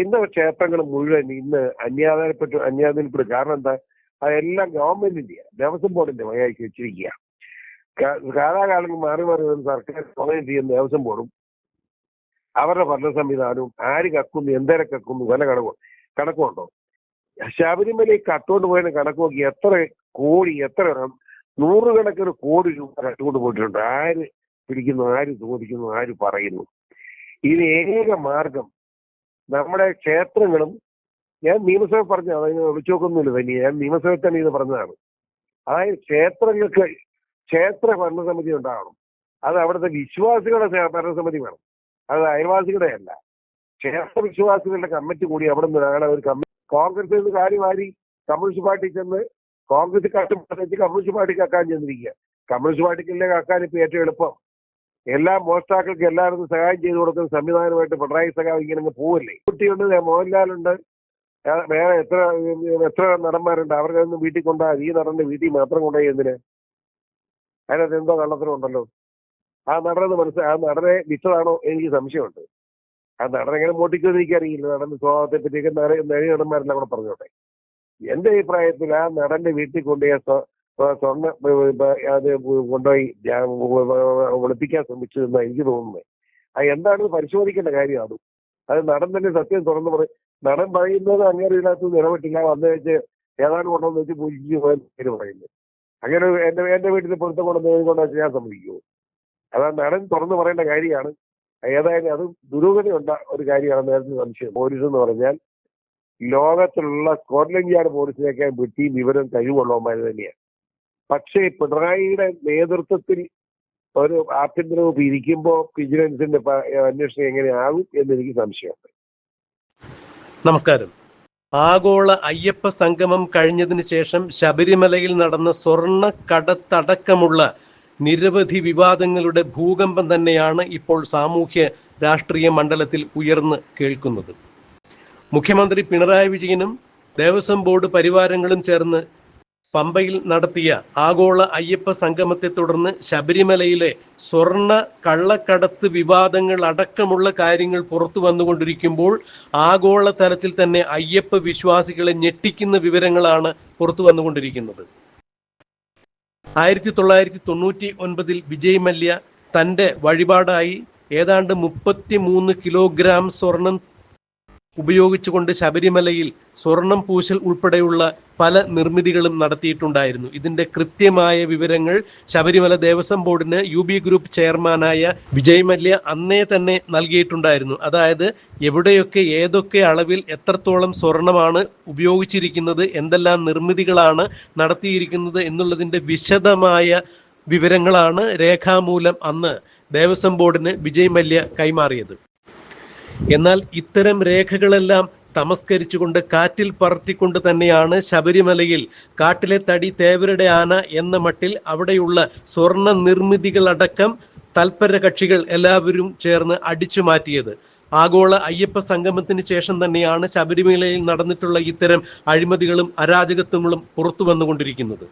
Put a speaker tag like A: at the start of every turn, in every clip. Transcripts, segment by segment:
A: ഇന്ന് ക്ഷേത്രങ്ങൾ മുഴുവൻ ഇന്ന് അന്യാദനപ്പെട്ടു അന്യാദാനപ്പെടും കാരണം എന്താ? അതെല്ലാം ഗവൺമെന്റിന്റെ ദേവസ്വം ബോർഡിന്റെ വകയാക്കി വെച്ചിരിക്കുക കാലാകാലങ്ങൾ മാറി മാറി വരുന്ന സർക്കാർ കോളേജ് ചെയ്യുന്ന ദേവസ്വം ബോർഡും അവരുടെ ഭരണ സംവിധാനവും ആര് കക്കുന്നു എന്തേരെ കക്കുന്നു വല്ല കണക്കോ കണക്കുണ്ടോ ശബരിമലയിൽ കട്ടുകൊണ്ട് പോയതിന് കണക്ക് നോക്കി എത്ര കോടി എത്ര നൂറുകണക്കിന് കോടി രൂപ കട്ടുകൊണ്ട് പോയിട്ടുണ്ട്. ആര് പിടിക്കുന്നു ആര് ചോദിക്കുന്നു ആര് പറയുന്നു? ഇത് ഏക മാർഗം നമ്മുടെ ക്ഷേത്രങ്ങളും ഞാൻ നിയമസഭ പറഞ്ഞു അതിന് ഒളിച്ചോക്കൊന്നുമില്ല തന്നെ ഞാൻ നിയമസഭയിൽ തന്നെ ഇത് പറഞ്ഞതാണ്. അതായത് ക്ഷേത്രങ്ങൾക്ക് ക്ഷേത്ര ഭരണസമിതി ഉണ്ടാവണം. അത് അവിടുത്തെ വിശ്വാസികളുടെ ഭരണസമിതി വേണം. അത് അയൽവാസികളുടെ അല്ല. ക്ഷേത്ര വിശ്വാസികളുടെ കമ്മിറ്റി കൂടി അവിടെ നിന്നാണ് ഒരു കമ്മിറ്റി കോൺഗ്രസ് നിന്ന് കാര്യമാരി കമ്മ്യൂണിസ്റ്റ് പാർട്ടി ചെന്ന് കോൺഗ്രസ് വെച്ച് കമ്മ്യൂണിസ്റ്റ് പാർട്ടിക്ക് അക്കാൻ ചെന്നിരിക്കുക. കമ്മ്യൂണിസ്റ്റ് പാർട്ടിക്കല്ലേ അക്കാൻ ഇപ്പൊ ഏറ്റവും എളുപ്പം. എല്ലാ മോഷ്ടാക്കൾക്കും എല്ലാവർക്കും സഹായം ചെയ്തു കൊടുക്കുന്ന സംവിധാനമായിട്ട് പിണറായി സഖാവ് ഇങ്ങനെ പോവല്ലേ? കുട്ടിയുണ്ട് മോഹൻലാലുണ്ട് വേറെ എത്ര എത്ര നടന്മാരുണ്ട്? അവരുടെ ഒന്നും വീട്ടിൽ കൊണ്ടാ ഈ നടന്റെ വീട്ടിൽ മാത്രം കൊണ്ടുപോയി എന്തിന്? അതിനകത്ത് എന്തോ കള്ളത്തിനുണ്ടല്ലോ ആ നടനെന്ന് മനസ്സിലായി ആ നടനെ വിറ്റതാണോ എനിക്ക് സംശയമുണ്ട്. ആ നടൻ എങ്ങനെ മോട്ടിക്കുമെന്ന് എനിക്കറിയില്ല. നടന്റെ സ്വഭാവത്തെ പറ്റിയൊക്കെ നടി നടന്മാരെല്ലാം കൂടെ പറഞ്ഞോട്ടെ. എന്റെ അഭിപ്രായത്തിൽ ആ നടന്റെ വീട്ടിൽ കൊണ്ടുപോയി സ്വർണ അത് കൊണ്ടുപോയി ഒളിപ്പിക്കാൻ ശ്രമിച്ചു എന്നാണ് എനിക്ക് തോന്നുന്നത് അത് എന്താണെന്ന് പരിശോധിക്കേണ്ട കാര്യം അതും. അത് നടൻ തന്നെ സത്യം തുറന്നു പറയും നടൻ പറയുന്നത് അങ്ങനെ ഇതിനകത്ത് നിലവിട്ടില്ല. വന്നു വെച്ച് ഏതാണ് കൊണ്ടുവന്ന് വെച്ച് പൂജിച്ച് പോയെന്ന് പറയുന്നത്. അങ്ങനെ എന്റെ എന്റെ വീട്ടിൽ പൊരുത്തം കൊണ്ടുവന്ന് കൊണ്ട് വെച്ച് ഞാൻ സമ്മതിക്കുമോ അതാണ് നടൻ തുറന്നു പറയേണ്ട കാര്യമാണ്. ഏതായാലും അത് ദുരൂഹതയുണ്ട ഒരു കാര്യമാണ് നേരത്തെ സംശയം. പോലീസ് എന്ന് പറഞ്ഞാൽ ലോകത്തിലുള്ള സ്കോട്ട്ലൻഡ് യാർഡ് പോലീസിനേക്കാൾ വിട്ടിയും വിവരം കഴിവുള്ളവന്മാർ തന്നെയാണ്. പക്ഷേ പിണറായിയുടെ നേതൃത്വത്തിൽ ഒരു ആഭ്യന്തര വകുപ്പ് ഇരിക്കുമ്പോൾ വിജിലൻസിന്റെ അന്വേഷണം എങ്ങനെയാകും എന്ന് എനിക്ക് സംശയമുണ്ട്.
B: നമസ്കാരം. ആഗോള അയ്യപ്പ സംഗമം കഴിഞ്ഞതിന് ശേഷം ശബരിമലയിൽ നടന്ന സ്വർണ കടത്തടക്കമുള്ള നിരവധി വിവാദങ്ങളുടെ ഭൂകമ്പം തന്നെയാണ് ഇപ്പോൾ സാമൂഹ്യ രാഷ്ട്രീയ മണ്ഡലത്തിൽ ഉയർന്ന് കേൾക്കുന്നത്. മുഖ്യമന്ത്രി പിണറായി വിജയനും ദേവസ്വം ബോർഡ് പരിവാരങ്ങളും ചേർന്ന് പമ്പയിൽ നടത്തിയ ആഗോള അയ്യപ്പ സംഗമത്തെ തുടർന്ന് ശബരിമലയിലെ സ്വർണ കള്ളക്കടത്ത് വിവാദങ്ങൾ അടക്കമുള്ള കാര്യങ്ങൾ പുറത്തു വന്നുകൊണ്ടിരിക്കുമ്പോൾ ആഗോള തലത്തിൽ തന്നെ അയ്യപ്പ വിശ്വാസികളെ ഞെട്ടിക്കുന്ന വിവരങ്ങളാണ് പുറത്തു വന്നുകൊണ്ടിരിക്കുന്നത്. ആയിരത്തി തൊള്ളായിരത്തി തൊണ്ണൂറ്റി ഒൻപതിൽ വിജയ് മല്യ തന്റെ വഴിപാടായി ഏതാണ്ട് മുപ്പത്തി മൂന്ന് കിലോഗ്രാം സ്വർണം ഉപയോഗിച്ചുകൊണ്ട് ശബരിമലയിൽ സ്വർണം പൂശൽ ഉൾപ്പെടെയുള്ള പല നിർമ്മിതികളും നടത്തിയിട്ടുണ്ടായിരുന്നു. ഇതിന്റെ കൃത്യമായ വിവരങ്ങൾ ശബരിമല ദേവസ്വം ബോർഡിന് യു ബി ഗ്രൂപ്പ് ചെയർമാനായ വിജയ് മല്യ അന്നേ തന്നെ നൽകിയിട്ടുണ്ടായിരുന്നു. അതായത് എവിടെയൊക്കെ ഏതൊക്കെ അളവിൽ എത്രത്തോളം സ്വർണമാണ് ഉപയോഗിച്ചിരിക്കുന്നത് എന്തെല്ലാം നിർമ്മിതികളാണ് നടത്തിയിരിക്കുന്നത് എന്നുള്ളതിന്റെ വിശദമായ വിവരങ്ങളാണ് രേഖാമൂലം അന്ന് ദേവസ്വം ബോർഡിന് വിജയ് മല്യ കൈമാറിയത്. എന്നാൽ ഇത്തരം രേഖകളെല്ലാം തമസ്കരിച്ചുകൊണ്ട് കാറ്റിൽ പറത്തിക്കൊണ്ട് തന്നെയാണ് ശബരിമലയിൽ കാട്ടിലെ തടി തേവരുടെ ആന എന്ന മട്ടിൽ അവിടെയുള്ള സ്വർണ നിർമ്മിതികളടക്കം തൽപര കക്ഷികൾ എല്ലാവരും ചേർന്ന് അടിച്ചു മാറ്റിയത്. ആഗോള അയ്യപ്പ സംഗമത്തിന് ശേഷം തന്നെയാണ് ശബരിമലയിൽ നടന്നിട്ടുള്ള ഇത്തരം അഴിമതികളും അരാജകത്വങ്ങളും പുറത്തു വന്നുകൊണ്ടിരിക്കുന്നത്.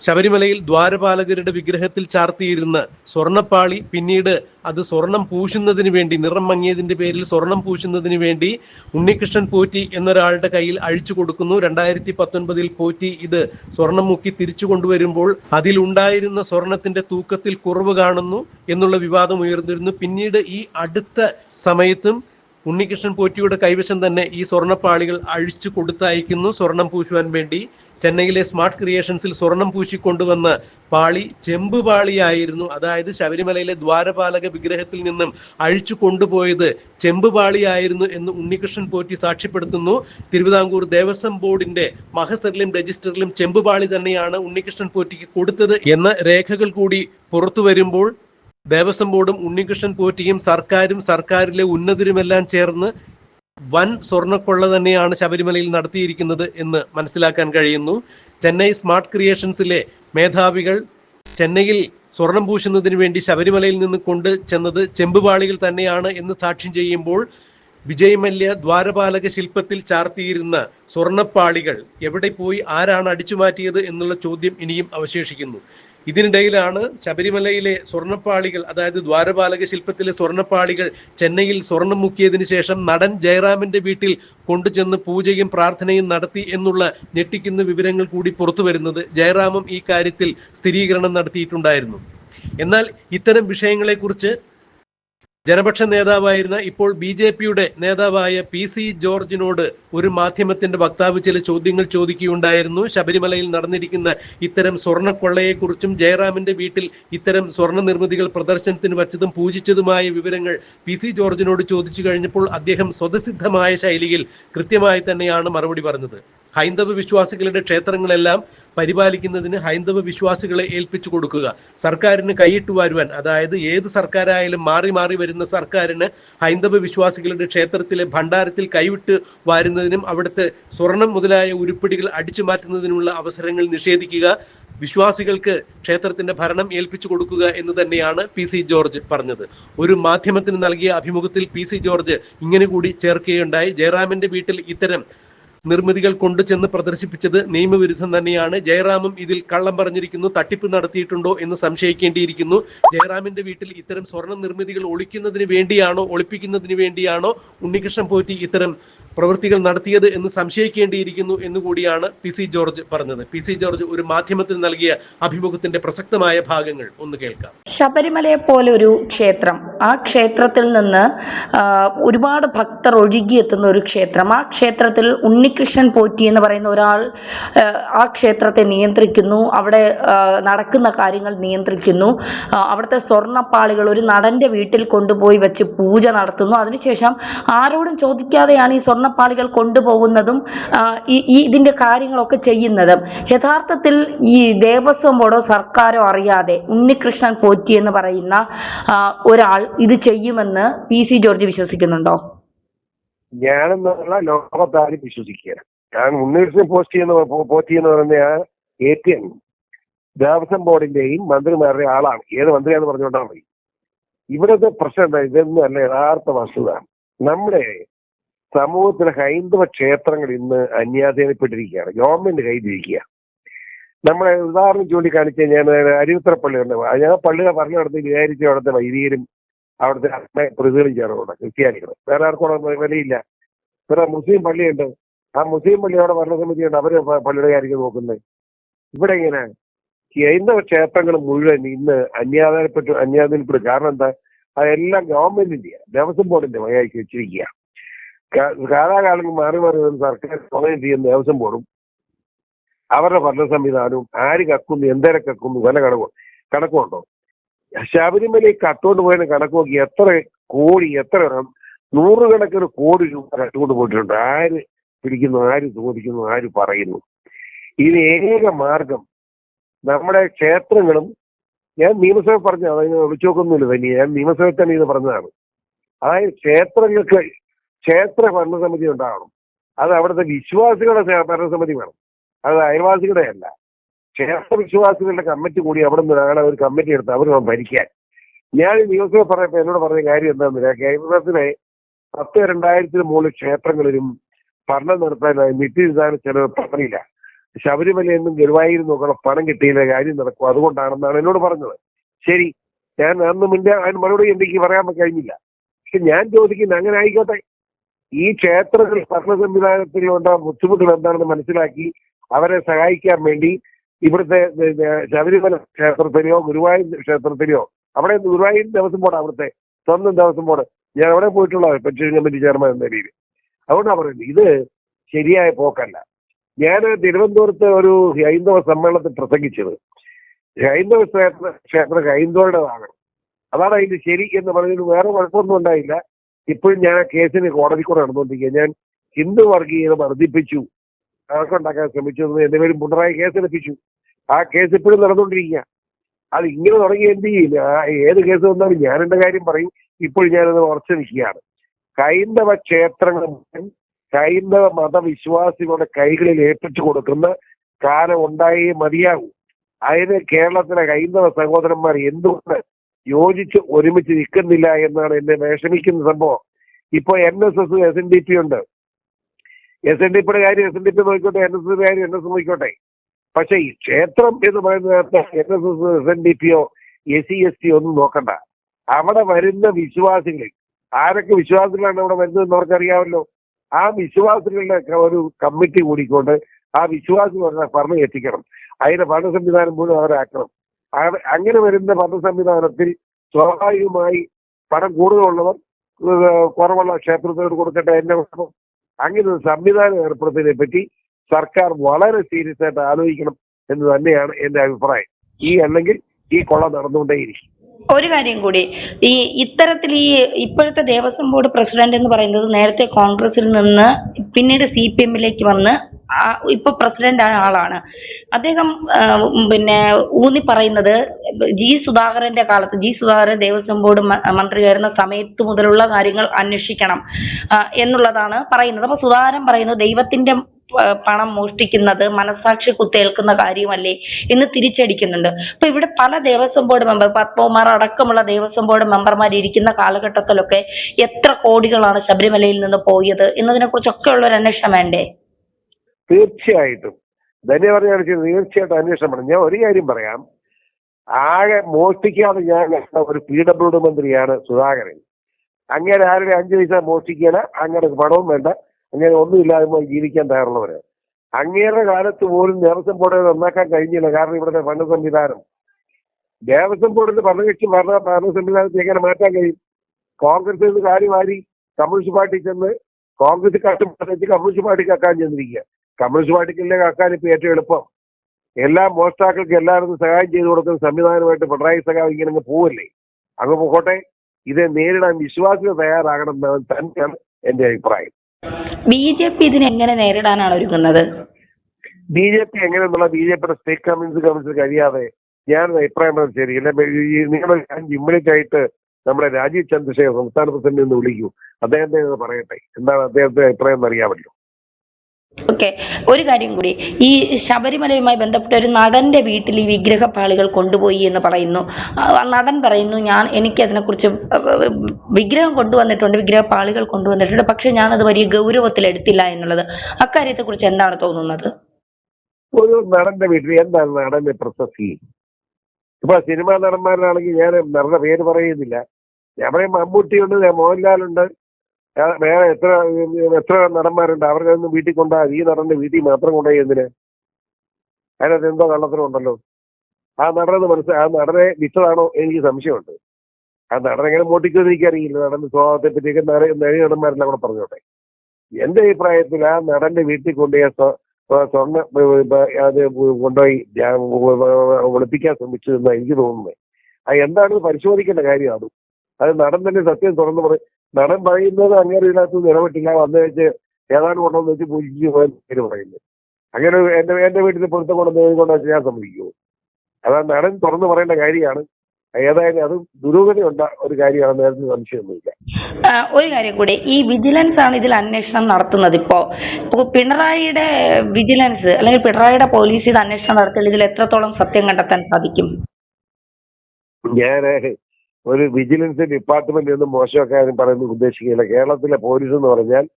B: ശബരിമലയിൽ ദ്വാരപാലകരുടെ വിഗ്രഹത്തിൽ ചാർത്തിയിരുന്ന സ്വർണപ്പാളി പിന്നീട് അത് സ്വർണം പൂശുന്നതിന് വേണ്ടി നിറം മങ്ങിയതിന്റെ പേരിൽ സ്വർണം പൂശുന്നതിന് വേണ്ടി ഉണ്ണികൃഷ്ണൻ പോറ്റി എന്നൊരാളുടെ കയ്യിൽ അഴിച്ചു കൊടുക്കുന്നു. രണ്ടായിരത്തി പത്തൊൻപതിൽ പോറ്റി ഇത് സ്വർണം മുക്കി തിരിച്ചു കൊണ്ടുവരുമ്പോൾ അതിലുണ്ടായിരുന്ന സ്വർണത്തിന്റെ തൂക്കത്തിൽ കുറവ് കാണുന്നു എന്നുള്ള വിവാദം ഉയർന്നിരുന്നു. പിന്നീട് ഈ അടുത്ത സമയത്തും ഉണ്ണികൃഷ്ണൻ പോറ്റിയുടെ കൈവശം തന്നെ ഈ സ്വർണപ്പാളികൾ അഴിച്ചു കൊടുത്തയക്കുന്നു സ്വർണം പൂശുവാൻ വേണ്ടി. ചെന്നൈയിലെ സ്മാർട്ട് ക്രിയേഷൻസിൽ സ്വർണം പൂശിക്കൊണ്ടുവന്ന പാളി ചെമ്പ് പാളിയായിരുന്നു. അതായത് ശബരിമലയിലെ ദ്വാരപാലക വിഗ്രഹത്തിൽ നിന്നും അഴിച്ചു കൊണ്ടുപോയത് ചെമ്പ് പാളിയായിരുന്നു എന്ന് ഉണ്ണികൃഷ്ണൻ പോറ്റി സാക്ഷ്യപ്പെടുത്തുന്നു. തിരുവിതാംകൂർ ദേവസ്വം ബോർഡിന്റെ മഹസറിലും രജിസ്റ്ററിലും ചെമ്പ് പാളി തന്നെയാണ് ഉണ്ണികൃഷ്ണൻ പോറ്റിക്ക് കൊടുത്തത് എന്ന രേഖകൾ കൂടി പുറത്തു വരുമ്പോൾ ദേവസ്വം ബോർഡും ഉണ്ണികൃഷ്ണൻ പോറ്റിയും സർക്കാരും സർക്കാരിലെ ഉന്നതരുമെല്ലാം ചേർന്ന് വൻ സ്വർണക്കൊള്ള തന്നെയാണ് ശബരിമലയിൽ നടത്തിയിരിക്കുന്നത് എന്ന് മനസ്സിലാക്കാൻ കഴിയുന്നു. ചെന്നൈ സ്മാർട്ട് ക്രിയേഷൻസിലെ മേധാവികൾ ചെന്നൈയിൽ സ്വർണം പൂശുന്നതിന് വേണ്ടി ശബരിമലയിൽ നിന്ന് കൊണ്ട് ചെന്നത് ചെമ്പുപാളികൾ തന്നെയാണ് എന്ന് സാക്ഷ്യം ചെയ്യുമ്പോൾ വിജയ് മല്യ ദ്വാരപാലക ശില്പത്തിൽ ചാർത്തിയിരുന്ന സ്വർണപ്പാളികൾ എവിടെ പോയി ആരാണ് അടിച്ചു മാറ്റിയത് എന്നുള്ള ചോദ്യം ഇനിയും അവശേഷിക്കുന്നു. ഇതിനിടയിലാണ് ശബരിമലയിലെ സ്വർണപ്പാളികൾ അതായത് ദ്വാരപാലക ശില്പത്തിലെ സ്വർണപ്പാളികൾ ചെന്നൈയിൽ സ്വർണം മുക്കിയതിനു ശേഷം നടൻ ജയറാമിന്റെ വീട്ടിൽ കൊണ്ടുചെന്ന് പൂജയും പ്രാർത്ഥനയും നടത്തി എന്നുള്ള ഞെട്ടിക്കുന്ന വിവരങ്ങൾ കൂടി പുറത്തു വരുന്നത് ജയറാമും ഈ കാര്യത്തിൽ സ്ഥിരീകരണം നടത്തിയിട്ടുണ്ടായിരുന്നു. എന്നാൽ ഇത്തരം വിഷയങ്ങളെക്കുറിച്ച് ജനപക്ഷ നേതാവായിരുന്ന ഇപ്പോൾ ബി ജെ പിയുടെ നേതാവായ പി സി ജോർജിനോട് ഒരു മാധ്യമത്തിന്റെ വക്താവ് ചില ചോദ്യങ്ങൾ ചോദിക്കുകയുണ്ടായിരുന്നു. ശബരിമലയിൽ നടന്നിരിക്കുന്ന ഇത്തരം സ്വർണക്കൊള്ളയെക്കുറിച്ചും ജയറാമിന്റെ വീട്ടിൽ ഇത്തരം സ്വർണ നിർമ്മിതികൾ പ്രദർശനത്തിന് വച്ചതും പൂജിച്ചതുമായ വിവരങ്ങൾ പി സി ജോർജിനോട് ചോദിച്ചു കഴിഞ്ഞപ്പോൾ അദ്ദേഹം സ്വതസിദ്ധമായ ശൈലിയിൽ കൃത്യമായി തന്നെയാണ് മറുപടി പറഞ്ഞത്. ഹൈന്ദവ വിശ്വാസികളുടെ ക്ഷേത്രങ്ങളെല്ലാം പരിപാലിക്കുന്നതിന് ഹൈന്ദവ വിശ്വാസികളെ ഏൽപ്പിച്ചു കൊടുക്കുക. സർക്കാരിന് കൈയിട്ട് വരുവാൻ അതായത് ഏത് സർക്കാരായാലും മാറി മാറി വരുന്ന സർക്കാരിന് ഹൈന്ദവ വിശ്വാസികളുടെ ക്ഷേത്രത്തിലെ ഭണ്ഡാരത്തിൽ കൈവിട്ട് വാരുന്നതിനും അവിടുത്തെ സ്വർണം മുതലായ ഉരുപ്പിടികൾ അടിച്ചു മാറ്റുന്നതിനുള്ള അവസരങ്ങൾ നിഷേധിക്കുക. വിശ്വാസികൾക്ക് ക്ഷേത്രത്തിന്റെ ഭരണം ഏൽപ്പിച്ചു കൊടുക്കുക എന്ന് തന്നെയാണ് പി സി ജോർജ് പറഞ്ഞത്. ഒരു മാധ്യമത്തിന് നൽകിയ അഭിമുഖത്തിൽ പി സി ജോർജ് ഇങ്ങനെ കൂടി ചേർക്കുകയുണ്ടായി. ജയറാമിന്റെ വീട്ടിൽ ഇത്തരം നിർമ്മിതികൾ കൊണ്ടുചെന്ന് പ്രദർശിപ്പിച്ചത് നിയമവിരുദ്ധം തന്നെയാണ്. ജയറാമും ഇതിൽ കള്ളം പറഞ്ഞിരിക്കുന്നു തട്ടിപ്പ് നടത്തിയിട്ടുണ്ടോ എന്ന് സംശയിക്കേണ്ടിയിരിക്കുന്നു. ജയറാമിന്റെ വീട്ടിൽ ഇത്തരം സ്വർണ നിർമ്മിതികൾ ഒളിക്കുന്നതിന് വേണ്ടിയാണോ ഒളിപ്പിക്കുന്നതിന് വേണ്ടിയാണോ ഉണ്ണികൃഷ്ണൻ പോറ്റി ഇത്തരം പ്രവൃത്തികൾ നടത്തിയത് എന്ന് സംശയിക്കേണ്ടിയിരിക്കുന്നു എന്നുകൂടിയാണ് പി സി ജോർജ് പറഞ്ഞത്. പി സി ജോർജ് ഒരു മാധ്യമത്തിൽ നൽകിയ അഭിമുഖത്തിന്റെ പ്രസക്തമായ ഭാഗങ്ങൾ ഒന്ന് കേൾക്കാം.
C: ശബരിമലയെ പോലെ ഒരു ക്ഷേത്രം. ആ ക്ഷേത്രത്തിൽ നിന്ന് ഒരുപാട് ഭക്തർ ഒഴുകിയെത്തുന്ന ഒരു ക്ഷേത്രം. ആ ക്ഷേത്രത്തിൽ ഉണ്ണികൃഷ്ണൻ പോറ്റി എന്ന് പറയുന്ന ഒരാൾ ആ, ക്ഷേത്രത്തെ നിയന്ത്രിക്കുന്നു. അവിടെ നടക്കുന്ന കാര്യങ്ങൾ നിയന്ത്രിക്കുന്നു. അവിടുത്തെ സ്വർണപ്പാളികൾ ഒരു നടന്റെ വീട്ടിൽ കൊണ്ടുപോയി വെച്ച് പൂജ നടത്തുന്നു. അതിനുശേഷം ആരോടും ചോദിക്കാതെയാണ് ഈ സ്വർണപ്പാളികൾ കൊണ്ടുപോകുന്നതും ഈ ഇതിന്റെ കാര്യങ്ങളൊക്കെ ചെയ്യുന്നതും. യഥാർത്ഥത്തിൽ ഈ ദേവസ്വം ബോർഡോ സർക്കാരോ അറിയാതെ ഉണ്ണികൃഷ്ണൻ പോറ്റി എന്ന് പറയുന്ന ഒരാൾ ഇത് ചെയ്യുമെന്ന് പി സി ജോർജ് വിശ്വസിക്കുന്നുണ്ടോ?
A: ഞാനെന്നുള്ള ലോകത്താരും വിശ്വസിക്കുക. ഞാൻ ഉണ്ണികൃഷ്ണൻ പോസ്റ്റ് ചെയ്യുന്ന പോറ്റി ചെയ്യുന്ന പറയുന്ന ആ എ ടി എം ദേവസ്വം ബോർഡിന്റെയും മന്ത്രിമാരുടെയും ആളാണ്. ഏത് മന്ത്രിയാന്ന് പറഞ്ഞുകൊണ്ടാണ് ഇവിടുത്തെ പ്രശ്നം എന്താ? ഇതൊന്നും അല്ല യഥാർത്ഥ വസ്തുത. നമ്മുടെ സമൂഹത്തിലെ ഹൈന്ദവ ക്ഷേത്രങ്ങൾ ഇന്ന് അന്യാധീനപ്പെട്ടിരിക്കുകയാണ്. ഗവൺമെന്റ് കയ്യിലിരിക്കുക നമ്മളെ ഉദാഹരണം ചൂണ്ടിക്കാണിച്ച് ഞാൻ അരുവിത്ര പള്ളി ഉണ്ട് ഞാൻ പള്ളിയുടെ ഭരണം നടത്തി വിചാരിച്ച് അവിടുത്തെ വൈദികരും അവിടുത്തെ അമ്മ പ്രതികളും ചേർന്നുണ്ട് ക്രിസ്ത്യാനികൾ വേറെ ആർക്കും അവിടെ വിലയില്ല. വേറെ മുസ്ലിം പള്ളിയുണ്ട്. ആ മുസ്ലിം പള്ളി പള്ളിയോടെ ഭരണസമിതിയുണ്ട്. അവർ പള്ളിയുടെ കാര്യങ്ങൾ നോക്കുന്നത് ഇവിടെ ഇങ്ങനെ ഹൈന്ദവ ക്ഷേത്രങ്ങൾ മുഴുവൻ ഇന്ന് അന്യാധാരപ്പെട്ടു അന്യാധീനപ്പെടും. കാരണം എന്താ? അതെല്ലാം ഗവൺമെന്റിന്റെയാണ് ദേവസ്വം ബോർഡിന്റെ വകയാക്കി വെച്ചിരിക്കുക കാ- കാലാകാലങ്ങൾ മാറി മാറി വരുന്ന സർക്കാർ സ്വാധീനം ചെയ്യുന്ന ദേവസ്വം ബോർഡും അവരുടെ ഭരണ സംവിധാനവും ആര് കക്കുന്നു എന്തേരെ കക്കുന്നു വല്ല കണക്കോ കണക്കുണ്ടോ ശബരിമലയിൽ കട്ടുകൊണ്ട് പോയതിന് കണക്ക് നോക്കി എത്ര കോടി എത്ര നൂറുകണക്കിന് കോടി രൂപ കട്ടുകൊണ്ട് പോയിട്ടുണ്ട്. ആര് പിടിക്കുന്നു ആര് ചോദിക്കുന്നു ആര് പറയുന്നു? ഇത് ഏക മാർഗം നമ്മുടെ ക്ഷേത്രങ്ങളും ഞാൻ നിയമസഭ പറഞ്ഞു അതിന് വിളിച്ചു നോക്കുന്നില്ല തന്നെ ഞാൻ നിയമസഭയിൽ തന്നെ ഇത് പറഞ്ഞതാണ്. അതായത് ക്ഷേത്രങ്ങൾക്ക് ക്ഷേത്ര ഭരണസമിതി ഉണ്ടാവണം. അത് അവിടുത്തെ വിശ്വാസികളുടെ ഭരണസമിതി വേണം. അത് അയൽവാസികളുടെ അല്ല. ക്ഷേത്ര വിശ്വാസികളുടെ കമ്മിറ്റി കൂടി അവിടെ നിന്ന് നിന്നാണ് ഒരു കമ്മിറ്റി എടുത്ത് അവർ ഭരിക്കാൻ. ഞാൻ ഈ നിയമസഭ പറഞ്ഞപ്പോ എന്നോട് പറഞ്ഞ കാര്യം എന്താണെന്ന് കേരളത്തിലെ പത്ത് രണ്ടായിരത്തിന് മുകളിൽ ക്ഷേത്രങ്ങളിലും ഭരണം നടത്താനായി നിത്യനിദാന ചെലവ് പറഞ്ഞില്ല. ശബരിമലയിൽ നിന്നും ഗുരുവായൂരിൽ നോക്കണം പണം കിട്ടിയില്ല കാര്യം നടക്കും. അതുകൊണ്ടാണെന്നാണ് എന്നോട് പറഞ്ഞത്. ശരി ഞാൻ അന്ന് മുന്നേ അതിന് മറുപടി എനിക്ക് പറയാൻ കഴിഞ്ഞില്ല. പക്ഷെ ഞാൻ ചോദിക്കുന്നത് അങ്ങനെ ആയിക്കോട്ടെ. ഈ ക്ഷേത്രങ്ങൾ ഭരണ സംവിധാനത്തിലുള്ള ബുദ്ധിമുട്ടുകൾ എന്താണെന്ന് മനസ്സിലാക്കി അവരെ സഹായിക്കാൻ വേണ്ടി ഇവിടുത്തെ ശബരിമല ക്ഷേത്രത്തിലെയോ ഗുരുവായൂർ ക്ഷേത്രത്തിലെയോ അവിടെ ഗുരുവായൂർ ദേവസ്വം ബോർഡ് അവിടുത്തെ സ്വന്തം ദേവസ്വം ബോർഡ്. ഞാൻ അവിടെ പോയിട്ടുള്ള പെൻഷൻ കമ്മിറ്റി ചെയർമാൻ എന്ന രീതിയിൽ. അതുകൊണ്ടാണ് പറയുന്നത് ഇത് ശരിയായ പോക്കല്ല. ഞാൻ തിരുവനന്തപുരത്ത് ഒരു ഹൈന്ദവ സമ്മേളനത്തിൽ പ്രസംഗിച്ചത്. ഹൈന്ദവ ക്ഷേത്ര ക്ഷേത്രം ഹൈന്ദവരുടേതാണ്. അതാണ് അതിന്റെ ശരി എന്ന് പറഞ്ഞതിന് വേറെ കുഴപ്പമൊന്നും ഉണ്ടായില്ല. ഇപ്പോഴും ഞാൻ ആ കേസിന് കോടതി കൂടെ നടന്നുകൊണ്ടിരിക്കുക ഞാൻ ഹിന്ദു വർഗീയത വർദ്ധിപ്പിച്ചു ഉണ്ടാക്കാൻ ശ്രമിച്ചു എന്തെങ്കിലും പേരും പിണറായി കേസെടുപ്പിച്ചു ആ കേസ് ഇപ്പോഴും നടന്നുകൊണ്ടിരിക്കുക അത് ഇങ്ങനെ തുടങ്ങി എന്ത് ചെയ്യില്ല ഏത് കേസ് വന്നാലും ഞാൻ എന്റെ കാര്യം പറയും. ഇപ്പോഴും ഞാനത് ഉറച്ചു നിൽക്കുകയാണ്. ഹൈന്ദവ ക്ഷേത്രങ്ങൾ ഹൈന്ദവ മതവിശ്വാസികളുടെ കൈകളിൽ ഏൽപ്പിച്ചു കൊടുക്കുന്ന കാലം ഉണ്ടായേ മതിയാകൂ. അതിന് കേരളത്തിലെ ഹൈന്ദവ സഹോദരന്മാർ എന്തുകൊണ്ട് യോജിച്ച് ഒരുമിച്ച് നിൽക്കുന്നില്ല എന്നാണ് എന്നെ വിഷമിക്കുന്ന സംഭവം. ഇപ്പൊ N S S S N D P ഉണ്ട്. എസ് എൻ ഡി പിയുടെ കാര്യം എസ് എൻ ഡി പി നോക്കിക്കോട്ടെ എൻ എസ് എസിന്റെ കാര്യം എൻ എസ് നോക്കിക്കോട്ടെ. പക്ഷെ ഈ ക്ഷേത്രം എന്ന് പറയുന്നത് N S S S N D പിയോ S C S T ഒന്നും നോക്കണ്ട. അവിടെ വരുന്ന വിശ്വാസികൾ ആരൊക്കെ വിശ്വാസികളാണ് അവിടെ വരുന്നതെന്ന് അവർക്കറിയാമല്ലോ? ആ വിശ്വാസികളുടെ ഒരു കമ്മിറ്റി കൂടിക്കൊണ്ട് ആ വിശ്വാസികൾ ഭരണം എത്തിക്കണം അതിന്റെ ഭരണ സംവിധാനം മുഴുവൻ അവരാക്കണം അങ്ങനെ വരുന്ന ഭരണ സംവിധാനത്തിൽ സ്വാഭാവികമായി പണം കൂടുതലുള്ളവർ കുറവുള്ള ക്ഷേത്രത്തിനോട് കൊടുക്കട്ടെ എന്നെ അങ്ങനെ സംവിധാനം ഏർപ്പെടുത്തിയതിനെ പറ്റി സർക്കാർ വളരെ സീരിയസ് ആയിട്ട് ആലോചിക്കണം എന്ന് തന്നെയാണ് എന്റെ അഭിപ്രായം. ഈ അല്ലെങ്കിൽ ഈ കൊള്ള നടന്നുകൊണ്ടേയിരിക്കും.
C: ഒരു കാര്യം കൂടി. ഈ ഇത്തരത്തിൽ ഈ ഇപ്പോഴത്തെ ദേവസ്വം ബോർഡ് പ്രസിഡന്റ് എന്ന് പറയുന്നത് നേരത്തെ കോൺഗ്രസിൽ നിന്ന് പിന്നീട് സി പി എമ്മിലേക്ക് വന്ന് ഇപ്പൊ പ്രസിഡന്റ് ആയ ആളാണ്. അദ്ദേഹം പിന്നെ ഊന്നി പറയുന്നത് ജി സുധാകരന്റെ കാലത്ത് ജി സുധാകരൻ ദേവസ്വം ബോർഡ് മന്ത്രിയായിരുന്ന സമയത്ത് മുതലുള്ള കാര്യങ്ങൾ അന്വേഷിക്കണം എന്നുള്ളതാണ് പറയുന്നത്. അപ്പൊ സുധാകരൻ പറയുന്നത് ദൈവത്തിന്റെ പണം മോഷ്ടിക്കുന്നത് മനസാക്ഷി കുത്തേൽക്കുന്ന കാര്യമല്ലേ എന്ന് തിരിച്ചടിക്കുന്നുണ്ട്. അപ്പൊ ഇവിടെ പല ദേവസ്വം ബോർഡ് മെമ്പർ പത്മകുമാർ അടക്കമുള്ള ദേവസ്വം ബോർഡ് മെമ്പർമാർ ഇരിക്കുന്ന കാലഘട്ടത്തിലൊക്കെ എത്ര കോടികളാണ് ശബരിമലയിൽ നിന്ന് പോയത് എന്നതിനെ കുറിച്ചൊക്കെ ഉള്ള ഒരു അന്വേഷണം വേണ്ടേ?
A: തീർച്ചയായിട്ടും. ധന്യ തീർച്ചയായിട്ടും അന്വേഷണം വേണം. ഞാൻ ഒരു കാര്യം പറയാം. ആകെ മോഷ്ടിക്കാതെ ഞാൻ ഒരു പി ഡബ്ല്യു ഡി മന്ത്രിയാണ് സുധാകരൻ. അങ്ങനെ ആരുടെ അഞ്ചു പൈസ മോഷ്ടിക്കുകയില്ല അങ്ങനെ പണവും വേണ്ട. അങ്ങനെ ഒന്നുമില്ലാതെ ജീവിക്കാൻ തയ്യാറുള്ളവരാണ് അങ്ങേരുടെ കാലത്ത് പോലും ദേവസ്വം ബോർഡ് നന്നാക്കാൻ കഴിഞ്ഞില്ല. കാരണം ഇവിടുത്തെ ഭരണ സംവിധാനം. ദേവസ്വം ബോർഡിന്റെ ഭരണകക്ഷി ഭരണ ഭരണ സംവിധാനത്തെ എങ്ങനെ മാറ്റാൻ കഴിയും? കോൺഗ്രസിൽ നിന്ന് കാര്യം വാരി കമ്മ്യൂണിസ്റ്റ് പാർട്ടി ചെന്ന് കോൺഗ്രസ് കട്ടുമാറ്റി കമ്മ്യൂണിസ്റ്റ് പാർട്ടി കക്കാൻ ചെന്നിരിക്കുക. കമ്മ്യൂണിസ്റ്റ് പാർട്ടിക്കല്ലേ കക്കാൻ ഇപ്പൊ ഏറ്റവും എളുപ്പം. എല്ലാ മോഷ്ടാക്കൾക്ക് എല്ലാവർക്കും സഹായം ചെയ്തു കൊടുക്കുന്ന സംവിധാനമായിട്ട് പിണറായി സഖാവ് ഇങ്ങനെ അങ്ങ് പോവല്ലേ? അങ്ങ് പോകട്ടെ. ഇത് നേരിടാൻ വിശ്വാസികൾ തയ്യാറാകണം എന്നാണ് തന്നെയാണ് എന്റെ അഭിപ്രായം.
C: ബി ജെ പി ഇതിനെ എങ്ങനെ നേരിടാനാണ് ഒരുങ്ങുന്നത്?
A: ബി ജെ പി എങ്ങനെയെന്നുള്ള ബി ജെ പിയുടെ സ്റ്റേറ്റ് കമ്മ്യൂണിസ്റ്റ് കമ്മിറ്റി കഴിയാതെ ഞാൻ അഭിപ്രായം ശരി. നിങ്ങൾ ഇമ്മീഡിയറ്റ് ആയിട്ട് നമ്മുടെ രാജീവ് ചന്ദ്രശേഖർ സംസ്ഥാന പ്രസിഡന്റ് എന്ന് വിളിക്കൂ. അദ്ദേഹത്തെ പറയട്ടെ. എന്താണ് അദ്ദേഹത്തെ അഭിപ്രായം എന്ന് അറിയാമല്ലോ.
C: ഓക്കെ ഒരു കാര്യം കൂടി. ഈ ശബരിമലയുമായി ബന്ധപ്പെട്ട ഒരു നടന്റെ വീട്ടിൽ ഈ വിഗ്രഹപ്പാളികൾ കൊണ്ടുപോയി എന്ന് പറയുന്നു. നടൻ പറയുന്നു ഞാൻ എനിക്ക് അതിനെക്കുറിച്ച് വിഗ്രഹം കൊണ്ടുവന്നിട്ടുണ്ട് വിഗ്രഹപ്പാളികൾ കൊണ്ടുവന്നിട്ടുണ്ട് പക്ഷെ ഞാൻ അത് വലിയ ഗൗരവത്തിൽ എടുത്തില്ല എന്നുള്ളത്. അക്കാര്യത്തെ കുറിച്ച് എന്താണ് തോന്നുന്നത്?
A: ഒരു നടന്റെ വീട്ടിൽ എന്താണ് നടന്റെ പ്രശസ്തി ഇപ്പൊ സിനിമാ നടന്മാരാണെങ്കിൽ ഞാൻ നടന്റെ പേര് പറയുന്നില്ല. ഞാൻ പറയും മമ്മൂട്ടിയുണ്ട് മോഹൻലാലുണ്ട് വേറെ എത്ര എത്ര നടന്മാരുണ്ട്? അവരുടെ ഒന്നും വീട്ടിൽ കൊണ്ടാ ഈ നടന്റെ വീട്ടിൽ മാത്രം കൊണ്ടുപോയി എന്തിന്? അതിനകത്ത് എന്തോ കള്ളത്തരമുണ്ടല്ലോ ആ നടനെന്ന് മനസ്സിലായി ആ നടനെ വിറ്റതാണോ എനിക്ക് സംശയമുണ്ട്. ആ നടനെങ്ങനെ മോട്ടിക്കുമെന്ന് എനിക്കറിയില്ല. നടന്റെ സ്വഭാവത്തെ പറ്റിയൊക്കെ നടി നടന്മാരെല്ലാം കൂടെ പറഞ്ഞോട്ടെ. എന്റെ അഭിപ്രായത്തിൽ ആ നടന്റെ വീട്ടിൽ കൊണ്ടുപോയ സ്വ- സ്വ- സ്വർണ അത് കൊണ്ടുപോയി ഒളിപ്പിക്കാൻ ശ്രമിച്ചു എന്നാണ് എനിക്ക് തോന്നുന്നത്. അത് എന്താണെന്ന് പരിശോധിക്കേണ്ട കാര്യമാണ് അത്. നടൻ തന്നെ സത്യം തുറന്നു പറയും നടൻ പറയുന്നത് അങ്ങനെ ഇതിനകത്ത് നിലവിട്ടില്ല. വന്നു വെച്ച് ഏതാണ്ട് കൊണ്ടുവന്ന് വെച്ച് പൂജിച്ച് പോയാൽ പേര് പറയുന്നത് അങ്ങനെ എന്റെ എന്റെ വീട്ടിൽ പൊരുത്തം കൊണ്ടുവന്ന് കൊണ്ടുവച്ച് ഞാൻ സമ്മതിക്കുമോ അതാ നടൻ തുറന്നു പറയേണ്ട കാര്യമാണ്. ഏതായാലും അത് ദുരൂഹതയുണ്ട ഒരു കാര്യമാണ്. നേരത്തെ സംശയമൊന്നുമില്ല.
C: ഒരു കാര്യം കൂടി. ഈ വിജിലൻസ് ആണ് ഇതിൽ അന്വേഷണം നടത്തുന്നത് ഇപ്പോ. ഇപ്പോ പിണറായിയുടെ വിജിലൻസ് അല്ലെങ്കിൽ പിണറായിയുടെ പോലീസ് ഇത് അന്വേഷണം നടത്തിയാൽ ഇതിൽ എത്രത്തോളം സത്യം കണ്ടെത്താൻ സാധിക്കും?
A: ഞാൻ ഒരു വിജിലൻസ് ഡിപ്പാർട്ട്മെന്റ് എന്ന് മോശമൊക്കെ ആരും പറയുന്നത് ഉദ്ദേശിക്കുകയില്ല. കേരളത്തിലെ പോലീസ് എന്ന് പറഞ്ഞാൽ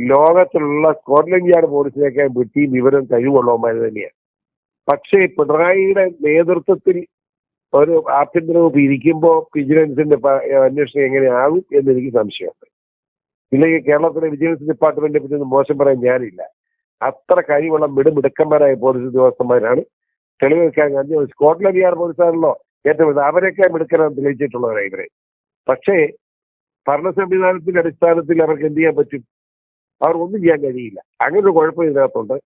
A: ലോകത്തിലുള്ള സ്കോട്ട്ലൻഡ് യാർഡ് പോലീസിനേക്കാൾ വിട്ടിയും വിവരം കഴിവുള്ളവന്മാർ തന്നെയാണ്. പക്ഷേ പിണറായിയുടെ നേതൃത്വത്തിൽ ഒരു ആഭ്യന്തര വകുപ്പ് ഇരിക്കുമ്പോൾ വിജിലൻസിന്റെ അന്വേഷണം എങ്ങനെയാകും എന്ന് എനിക്ക് സംശയമുണ്ട്. ഇല്ലെങ്കിൽ കേരളത്തിലെ വിജിലൻസ് ഡിപ്പാർട്ട്മെന്റിനെ പറ്റി മോശം പറയാൻ ഞാനില്ല. അത്ര കഴിവുള്ള മിടുമിടുക്കന്മാരായ പോലീസ് ഉദ്യോഗസ്ഥന്മാരാണ്. തെളിവെക്കാൻ സ്കോട്ട്ലൻഡ് യാർഡ് പോലീസാണല്ലോ. ഏറ്റവും അവരൊക്കെ മിടുക്കനാണ് തെളിയിച്ചിട്ടുള്ളവരാണ് ഇവരെ. പക്ഷേ ഭരണ സംവിധാനത്തിന്റെ അടിസ്ഥാനത്തിൽ അവർക്ക് എന്ത് ചെയ്യാൻ പറ്റും? അവർ ഒന്നും ചെയ്യാൻ കഴിയില്ല. അങ്ങനെ ഒരു കുഴപ്പം ഇതിനകത്തുണ്ട്.